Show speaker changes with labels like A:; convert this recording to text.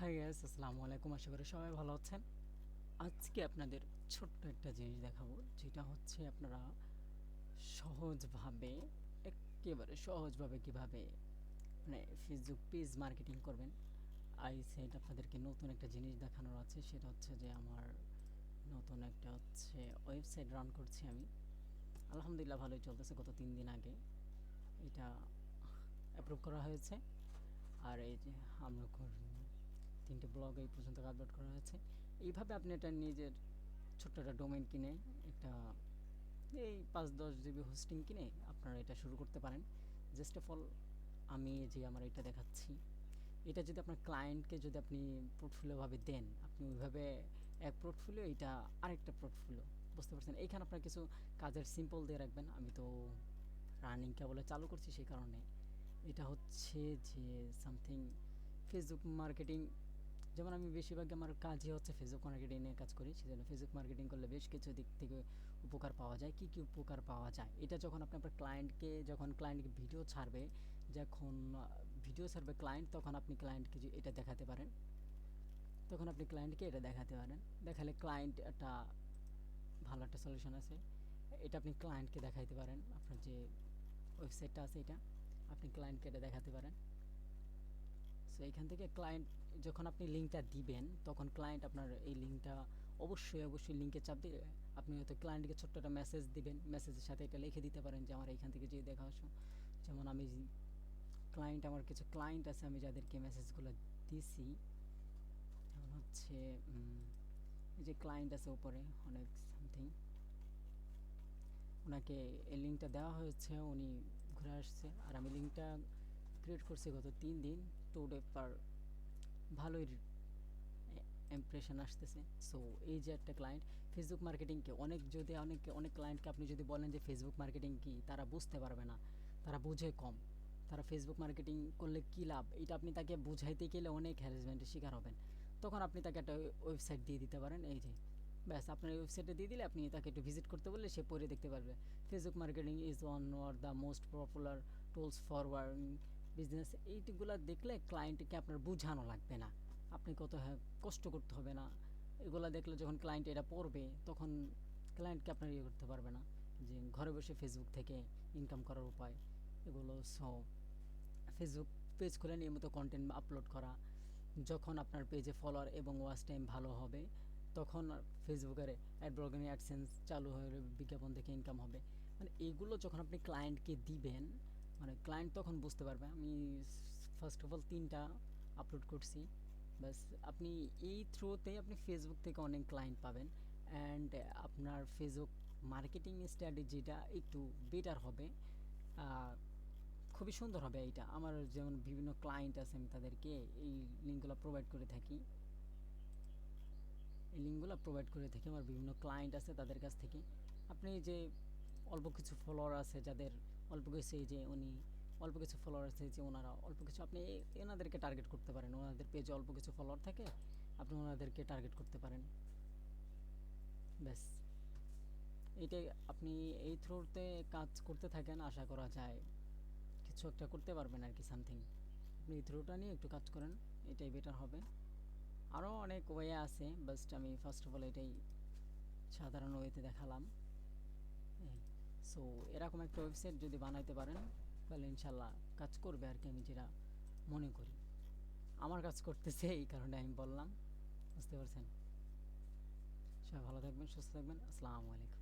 A: High gas আসসালামু আলাইকুম। আশা করি সবাই ভালো আছেন। আজকে আপনাদের ছোট্ট একটা জিনিস দেখাবো, যেটা হচ্ছে আপনারা সহজভাবে, একেবারে সহজভাবে কীভাবে মানে ফেসবুক পেজ মার্কেটিং করবেন। আই সেট আপনাদেরকে নতুন একটা জিনিস দেখানোর আছে, সেটা হচ্ছে যে আমার নতুন একটা হচ্ছে ওয়েবসাইট রান করছি আমি। আলহামদুলিল্লাহ ভালোই চলতেছে, গত তিন দিন আগে এটা অ্যাপ্রুভ করা হয়েছে। আর এই যে আমরা তিনটে ব্লগ এই পর্যন্ত আপলোড করা হয়েছে। এইভাবে আপনি এটা নিজের ছোট্ট একটা ডোমেন কিনে, একটা এই পাঁচ দশ জিবি হোস্টিং কিনে আপনারা এটা শুরু করতে পারেন। জাস্ট অফ অল আমি যে আমার এটা দেখাচ্ছি। এটা যদি আপনার ক্লায়েন্টকে যদি আপনি পোর্টফোলিওভাবে দেন, আপনি ওইভাবে এক পোর্টফোলিও এটা আরেকটা পোর্টফোলিও বুঝতে পারছেন? এইখানে আপনার কিছু কাজের সিম্পল দিয়ে রাখবেন। আমি তো রানিং কেবলে চালু করছি সেই কারণে। এটা হচ্ছে যে সামথিং ফেসবুক মার্কেটিং যেমন আমি বেশিরভাগ আমার কাজই হচ্ছে ফেসবুক মার্কেটিং নিয়ে কাজ করি, সেজন্য ফেসবুক মার্কেটিং করলে বেশ কিছু দিক থেকে উপকার পাওয়া যায়। কী কী উপকার পাওয়া যায়? এটা যখন আপনি আপনার ক্লায়েন্টকে যখন ক্লায়েন্টকে ভিডিও ছাড়বে, যখন ভিডিও ছাড়বে ক্লায়েন্ট তখন আপনি ক্লায়েন্টকে এটা দেখাতে পারেন। তখন আপনি ক্লায়েন্টকে এটা দেখাতে পারেন। দেখালে ক্লায়েন্ট একটা ভালো একটা সলিউশন আছে। এটা আপনি ক্লায়েন্টকে দেখাইতে পারেন। আপনার যে ওয়েবসাইটটা আছে এটা, আপনি ক্লায়েন্টকে এটা দেখাতে পারেন। সো এখান থেকে ক্লায়েন্ট যখন আপনি লিঙ্কটা দিবেন, তখন ক্লায়েন্ট আপনার এই লিঙ্কটা অবশ্যই অবশ্যই লিঙ্কে চাপ দিয়ে আপনি হয়তো ক্লায়েন্টকে ছোট্ট একটা মেসেজ দিবেন। মেসেজের সাথে এটা লিখে দিতে পারেন যে, আমার এইখান থেকে যে দেখা আসো যেমন আমি ক্লায়েন্ট আমার কিছু ক্লায়েন্ট আছে, আমি যাদেরকে মেসেজগুলো দিছি। যেমন হচ্ছে যে ক্লায়েন্ট আছে উপরে, অনেক সামথিং ওনাকে এই লিঙ্কটা দেওয়া হয়েছে, উনি ঘুরে আসছে। আর আমি লিঙ্কটা ক্রিয়েট করছি গত তিন দিন টু ডে পার ভালোই ইমপ্রেশন আসতেছে। সো এই যে একটা ক্লায়েন্ট ফেসবুক মার্কেটিংকে অনেক যদি, অনেক অনেক ক্লায়েন্টকে আপনি যদি বলেন যে ফেসবুক মার্কেটিং কি, তারা বুঝতে পারবে না। তারা বুঝে কম। তারা ফেসবুক মার্কেটিং করলে কী লাভ? এটা আপনি তাকে বুঝাইতে গেলে অনেক হ্যারাসমেন্টের শিকার হবেন। তখন আপনি তাকে একটা ওয়েবসাইট দিয়ে দিতে পারেন, এই যে। ব্যাস, আপনার ওয়েবসাইটে দিয়ে দিলে আপনি তাকে একটু ভিজিট করতে বললে সে পড়ে দেখতে পারবে। Facebook marketing is one or the most popular tools for business এইগুলো দেখলে ক্লায়েন্টকে আপনার বোঝানো লাগবে না। আপনি কত হ্যাঁ কষ্ট করতে হবে না। এগুলো দেখলে যখন ক্লায়েন্ট এটা পড়বে, তখন ক্লায়েন্টকে আপনার ইয়ে করতে পারবে না। যে ঘরে বসে ফেসবুক থেকে ইনকাম করার উপায়, এগুলো সো ফেসবুক পেজ খুলে নিয়মিত কন্টেন্ট আপলোড করা, যখন আপনার পেজে ফলোয়ার এবং ওয়াচ টাইম ভালো হবে, তখন ফেসবুকের অ্যাড অ্যাডসেন্স চালু হয়ে বিজ্ঞাপন থেকে ইনকাম হবে। মানে এগুলো যখন আপনি ক্লায়েন্টকে দিবেন মানে ক্লায়েন্ট তখন বুঝতে পারবে। আমি ফার্স্ট অফ অল তিনটা আপলোড করছি। বাস আপনি এই থ্রুতে আপনি ফেসবুক থেকে অনেক ক্লায়েন্ট পাবেন। অ্যান্ড আপনার ফেসবুক মার্কেটিং স্ট্র্যাটেজিটা একটু বেটার হবে। খুবই সুন্দর হবে এইটা। আমার যেমন বিভিন্ন ক্লায়েন্ট আছে, আমি তাদেরকে এই লিঙ্কগুলো প্রোভাইড করে থাকি। এই লিঙ্কগুলো প্রোভাইড করে থাকি। আমার বিভিন্ন ক্লায়েন্ট আছে তাদের কাছ থেকে। আপনি যে অল্প কিছু ফলোয়ার আছে, যাদের অল্প কিছু এই যে উনি, অল্প কিছু ফলোয়ার যে ওনারা অল্প কিছু আপনি এনাদেরকে টার্গেট করতে পারেন। ওনাদের পেজে অল্প কিছু ফলোয়ার থাকে, আপনি ওনাদেরকে টার্গেট করতে পারেন। ব্যাস। এইটাই আপনি এই থ্রুতে কাজ করতে থাকেন, আশা করা যায়। কিছু একটা করতে পারবেন আর কি সামথিং আপনি এই থ্রুটা নিয়ে একটু কাজ করেন, এটাই বেটার হবে। আরও অনেক ওয়ে আছে বাস্ট আমি ফার্স্ট অফ অল এটাই সাধারণ ওয়েতে দেখালাম। সো এরকম একটা ওয়েবসাইট যদি বানাইতে পারেন, তাহলে ইনশাল্লাহ কাজ করবে আর কি আমি যেটা মনে করি। আমার কাজ করতেছে, এই কারণে আমি বললাম, বুঝতে পারছেন? সবাই ভালো থাকবেন, সুস্থ থাকবেন, আসসালামু আলাইকুম।